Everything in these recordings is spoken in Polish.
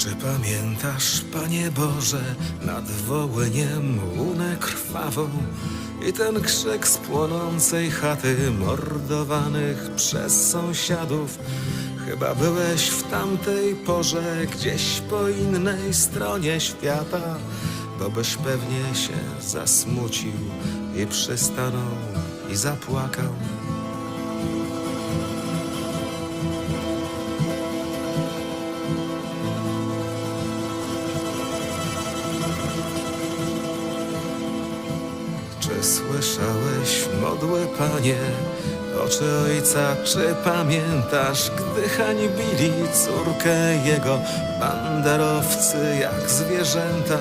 Czy pamiętasz, Panie Boże, nad Wołyniem łunę krwawą i ten krzyk z płonącej chaty mordowanych przez sąsiadów? Chyba byłeś w tamtej porze gdzieś po innej stronie świata, bo byś pewnie się zasmucił i przystanął i zapłakał. Słyszałeś modłę, panie? Oczy ojca, czy pamiętasz, gdy hańbili córkę jego banderowcy jak zwierzęta?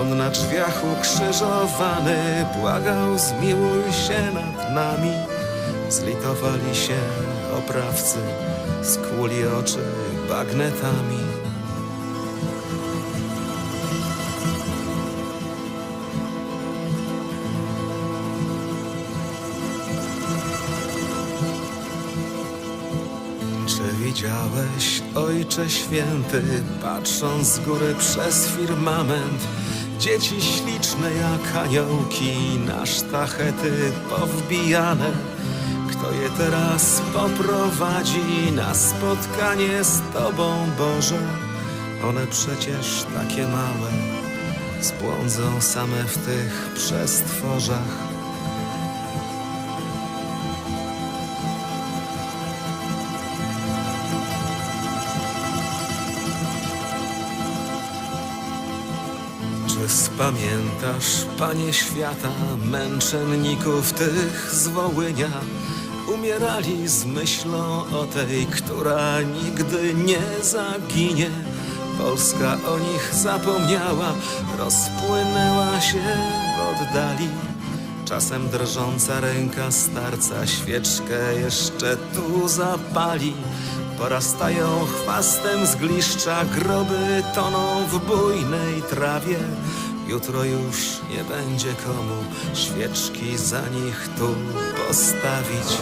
On na drzwiach ukrzyżowany błagał, zmiłuj się nad nami. Zlitowali się oprawcy, skłuli oczy bagnetami. Widziałeś, Ojcze Święty, patrząc z góry przez firmament, dzieci śliczne jak aniołki na sztachety powbijane? Kto je teraz poprowadzi na spotkanie z Tobą, Boże? One przecież takie małe, zbłądzą same w tych przestworzach. Spamiętasz, Panie Świata, męczenników tych z Wołynia? Umierali z myślą o tej, która nigdy nie zaginie. Polska o nich zapomniała, rozpłynęła się w oddali. Czasem drżąca ręka starca świeczkę jeszcze tu zapali. Porastają chwastem z gliszcza, groby toną w bujnej trawie. Jutro już nie będzie komu świeczki za nich tu postawić.